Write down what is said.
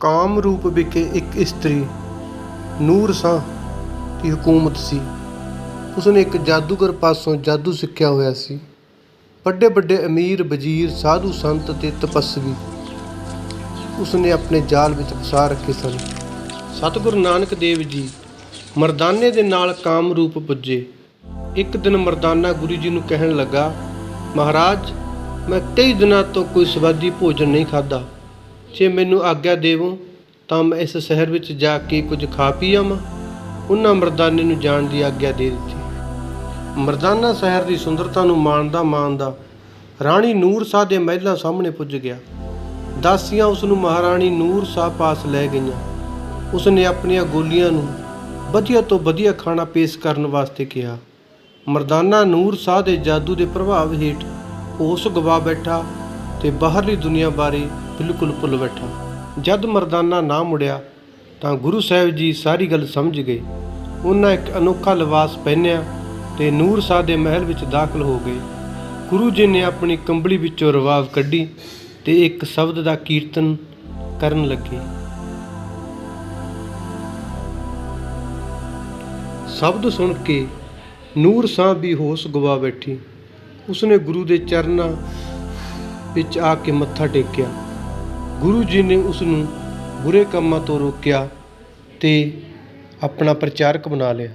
ਕਾਮਰੂਪ ਵਿਖੇ ਇੱਕ ਇਸਤਰੀ, ਨੂਰ ਸਾਹ ਦੀ ਹਕੂਮਤ ਸੀ। ਉਸਨੇ ਇੱਕ ਜਾਦੂਗਰ ਪਾਸੋਂ ਜਾਦੂ ਸਿੱਖਿਆ ਹੋਇਆ ਸੀ। ਵੱਡੇ ਵੱਡੇ ਅਮੀਰ, ਵਜ਼ੀਰ, ਸਾਧੂ ਸੰਤ ਅਤੇ ਤਪਸਵੀ। ਉਸਨੇ ਆਪਣੇ ਜਾਲ ਵਿੱਚ ਫਸਾ ਰੱਖੇ ਸਨ। ਸਤਿਗੁਰੂ ਨਾਨਕ ਦੇਵ ਜੀ ਮਰਦਾਨੇ ਦੇ ਨਾਲ ਕਾਮਰੂਪ ਪੁੱਜੇ। ਇੱਕ ਦਿਨ ਮਰਦਾਨਾ ਗੁਰੂ ਜੀ ਨੂੰ ਕਹਿਣ ਲੱਗਾ, ਮਹਾਰਾਜ, ਮੈਂ ਕਈ ਦਿਨਾਂ ਤੋਂ ਕੋਈ ਸਵਾਦੀ ਭੋਜਨ ਨਹੀਂ ਖਾਦਾ ਜੇ ਮੈਨੂੰ ਆਗਿਆ ਦੇਵੋ, ਤਾਂ ਮੈਂ ਇਸ ਸ਼ਹਿਰ ਵਿੱਚ ਜਾ ਕੇ ਕੁਝ ਖਾ ਪੀ ਆਵਾਂ। ਉਹਨਾਂ ਮਰਦਾਨੇ ਨੂੰ ਜਾਣ ਦੀ ਆਗਿਆ ਦੇ ਦਿੱਤੀ। ਮਰਦਾਨਾ ਸ਼ਹਿਰ ਦੀ ਸੁੰਦਰਤਾ ਨੂੰ ਮਾਣਦਾ ਮਾਣਦਾ ਰਾਣੀ ਨੂਰ ਸ਼ਾਹ ਦੇ ਮਹਿਲਾਂ ਸਾਹਮਣੇ ਪੁੱਜ ਗਿਆ। ਦਾਸੀਆਂ ਉਸ ਨੂੰ ਮਹਾਰਾਣੀ ਨੂਰ ਸ਼ਾਹ ਪਾਸ ਲੈ ਗਈਆਂ। ਉਸ ਨੇ ਆਪਣੀਆਂ ਗੋਲੀਆਂ ਨੂੰ ਵਧੀਆ ਤੋਂ ਵਧੀਆ ਖਾਣਾ ਪੇਸ਼ ਕਰਨ ਵਾਸਤੇ ਕਿਹਾ। ਮਰਦਾਨਾ ਨੂਰ ਸ਼ਾਹ ਦੇ ਜਾਦੂ ਦੇ ਪ੍ਰਭਾਵ ਹੇਠ ਉਸ ਗਵਾ ਬੈਠਾ ਤੇ ਬਾਹਰਲੀ ਦੁਨੀਆ ਬਾਰੇ ਬਿਲਕੁਲ ਭੁੱਲ ਬੈਠਾ। ਜਦ ਮਰਦਾਨਾ ਨਾ ਮੁੜਿਆ, ਤਾਂ ਗੁਰੂ ਸਾਹਿਬ ਜੀ ਸਾਰੀ ਗੱਲ ਸਮਝ ਗਏ। ਉਹਨਾਂ ਇੱਕ ਅਨੋਖਾ ਲਿਬਾਸ ਪਹਿਨਿਆ ਤੇ ਨੂਰ ਸ਼ਾਹ ਦੇ ਮਹਿਲ ਵਿੱਚ ਦਾਖਲ ਹੋ ਗਏ। ਗੁਰੂ ਜੀ ਨੇ ਆਪਣੀ ਕੰਬਲੀ ਵਿੱਚੋਂ ਰਵਾਬ ਕੱਢੀ ਤੇ ਇੱਕ ਸ਼ਬਦ ਦਾ ਕੀਰਤਨ ਕਰਨ ਲੱਗੇ। ਸ਼ਬਦ ਸੁਣ ਕੇ ਨੂਰ ਸਾਹ ਵੀ ਹੋਸ਼ ਗਵਾ ਬੈਠੀ। ਉਸਨੇ ਗੁਰੂ ਦੇ ਚਰਨਾਂ ਵਿੱਚ ਆ ਕੇ ਮੱਥਾ ਟੇਕਿਆ। ਗੁਰੂ ਜੀ ਨੇ ਉਸ ਨੂੰ ਬੁਰੇ ਕੰਮਾਂ ਤੋਂ ਰੋਕਿਆ ਅਤੇ ਆਪਣਾ ਪ੍ਰਚਾਰਕ ਬਣਾ ਲਿਆ।